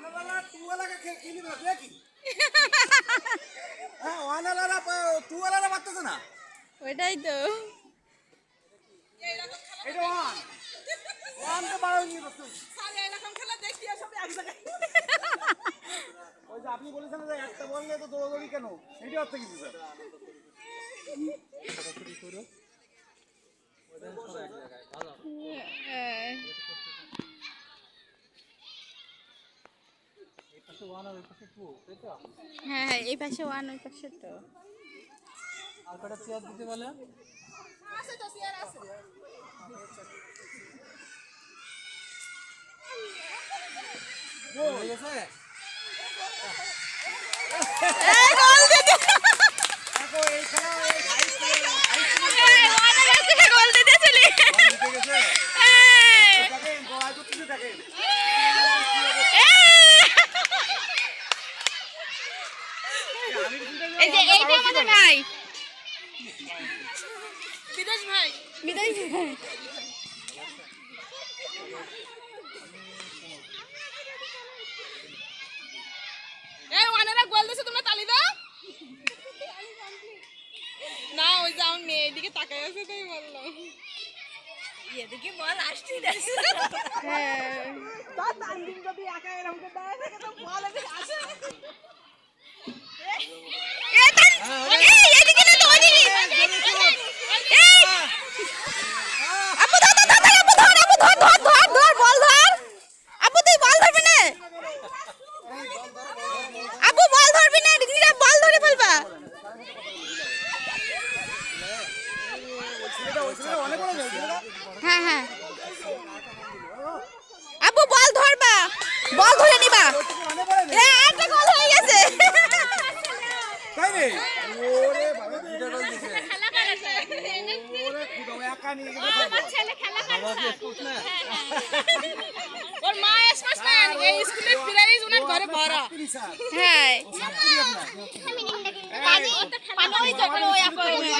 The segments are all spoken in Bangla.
అన్నలలా టూవలగా కిలి না ওইটাই তো। এটা ওয়ান। ওয়ান তো দেখি এক ওই যে আপনি বলেছেন যে একটা বল নিয়ে তো দৌড়াদৌড়ি কেন? এটা অর্থ কিছু হ্যাঁ হ্যাঁ এই পাশে ওয়ান ওই পাশে তো। আর কটা চেয়ার দিতে বলে? গেছে? এই গোল দিতে এই খেলা এই হাই স্কুলে এই ওয়ানের কাছ থেকে গোল দিতে চলে জিতে গেছে এই, দেখেন গোয়াল করতেছে দেখেন এই যে এইটা আমাদের ভাই বিদেশ ভাই। বিদেশ ভাই। এই ওয়ানেরা গোল দিছে তোমরা তালি দাও। না ওই যে আমার মেয়ে এদিকে তাকাই আছে তাই বললাম। এদিকে বল আসছি হ্যাঁ তার এই এদিকে না তো ওইদিকে এই আপু ধর ধর ধর আপু ধর আপু ধর ধর ধর ধর বল ধর আপু তুই বল ধরবি না আপু বল ধরবি না নিরা বল ধরে ফেলবা ছেলেটা ওই ছেলেটা অনেক বড় হয়েছে ছেলেটা হ্যাঁ হ্যাঁ। আপু বল ধরবা। বল ধরে নিবা। একটা গোল হয়ে গেছে। তাই রে? ওরে বাবা দুইটা গোল দিছে। ওরে খুদা একা নিয়ে গেছে। বাবা কি স্পোর্টস না? ওর মা স্পোর্টস ম্যান এই স্কুলের প্রাইজ ওনার ঘরে ভরা। হ্যাঁ। পানি পানি ওই যে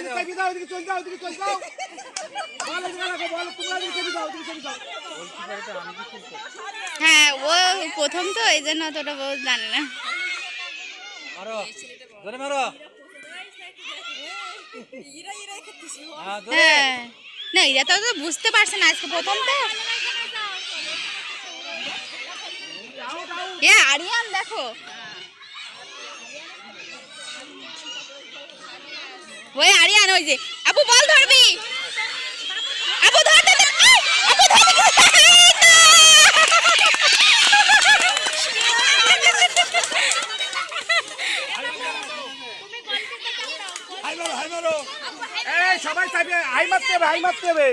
ওদিকে চলে যাও যাও ওদিকে চলে যাও ওদিকে চলে যাও। বল এদিকে রাখো বল তোমরা ওদিকে চলে যাও ওদিকে চলে যাও হ্যাঁ ও প্রথম তো এই জন্য অতটা বউ জানে না। মারো জোরে মারো। হ্যাঁ হ্যাঁ। না এরা তো তো বুঝতে পারছে না আজকে প্রথম তো। এ আরিয়ান দেখো। ওই যে, আবু, বল ধরবি? আবু, ধরতে আবু, ধরতে সবাই চাইবে হাই মারতে হবে, হাই মারতে হবে।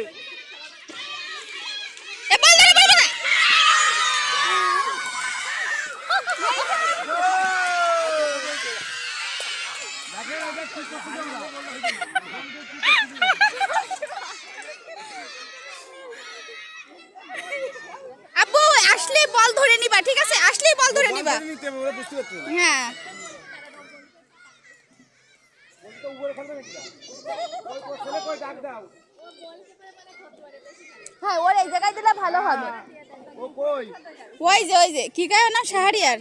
আব্বু আসলে বল ধরে নিবা ঠিক আছে? আসলে বল ধরে নিবা। হ্যাঁ। হ্যাঁ ওর এই জায়গায় দিলে ভালো হবে। ওই যে ওই যে কি গায় না শাহরিয়ার।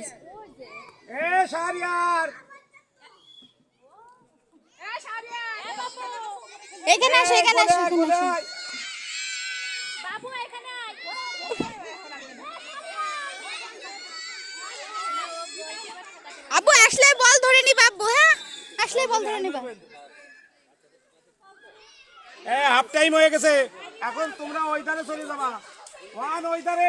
এ শাহরিয়ার! এখানে আসো এখানে আসো এখানে আসো। কোথায় আব্বু আসলে বল ধরে নিবা আব্বু হ্যাঁ? আসলে বল ধরে নিবা। এ হাফ টাইম হয়ে গেছে। এখন তোমরা ওই ধারে চলে যাবা। ওয়ান ওই ধারে